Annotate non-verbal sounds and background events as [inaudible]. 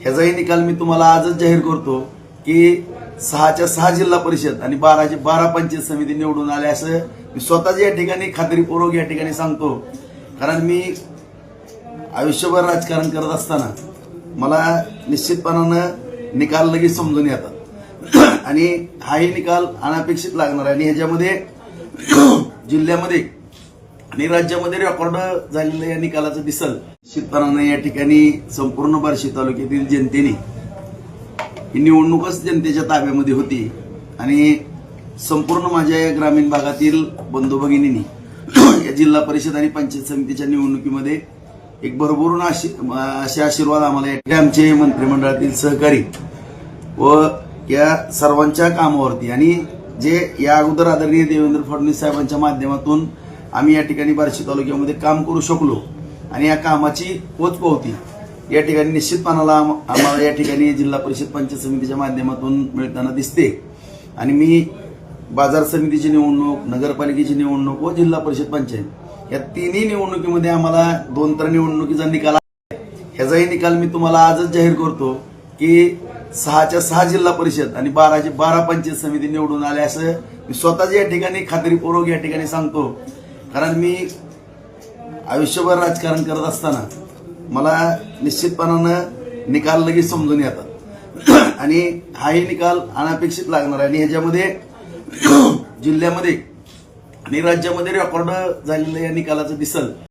ह्याचाही निकाल मी तुम्हाला आजच जाहीर करतो की सहाच्या सहा जिल्हा परिषद आणि बाराचे बारा पंचायत समिती निवडून आले असं मी स्वतःच या ठिकाणी खात्रीपूर्वक या ठिकाणी सांगतो. कारण मी आयुष्यभर राजकारण करत असताना मला निश्चितपणानं निकाल लगेच समजून येतात. [clears throat] आणि हाही निकाल अनपेक्षित लागणार आहे. आणि ह्याच्यामध्ये [clears throat] जिल्ह्यामध्ये आणि राज्यामध्ये रेकॉर्ड झालेलं या निकालाचं दिसल. निश्चितपणानं या ठिकाणी संपूर्ण बार्शी तालुक्यातील जनतेने ही निवडणूकच जनतेच्या ताब्यामध्ये होती. आणि संपूर्ण माझ्या या ग्रामीण भागातील बंधू भगिनींनी [clears throat] या जिल्हा परिषद आणि पंचायत समितीच्या निवडणुकीमध्ये एक भरभरून आशी- असे आशीर्वाद आम्हाला आमचे मंत्रिमंडळातील सहकारी व या सर्वांच्या कामावरती. आणि जे या अगोदर आदरणीय देवेंद्र फडणवीस साहेबांच्या माध्यमातून आम्ही या ठिकाणी बार्शी तालुक्यामध्ये काम करू शकलो आणि या कामाची पोचपावती या ठिकाणी निश्चितपणाला आम्हाला या ठिकाणी जिल्हा परिषद पंचायत समितीच्या माध्यमातून मिळताना दिसते आणि मी बाजार समितीची निवडणूक नगरपालिकेची निवडणूक व जिल्हा परिषद पंचायत या तिन्ही निवडणुकीमध्ये आम्हाला दोन तर निवडणुकीचा निकाल आहे. ह्याचाही निकाल मी तुम्हाला आजच जाहीर करतो की सहाच्या सहा जिल्हा परिषद आणि बाराचे बारा पंचायत समिती निवडून आल्या असं मी स्वतःच या ठिकाणी खात्रीपूर्वक या ठिकाणी सांगतो कारण मी आयुष्यभर राजकारण करत असताना मला निश्चितपणानं निकाल लगेच समजून येतात. [clears throat] आणि हाही निकाल अनपेक्षित लागणार आहे. आणि ह्याच्यामध्ये [clears throat] जिल्ह्यामध्ये आणि राज्यामध्ये रेकॉर्ड झालेलं या निकालाचं दिसल.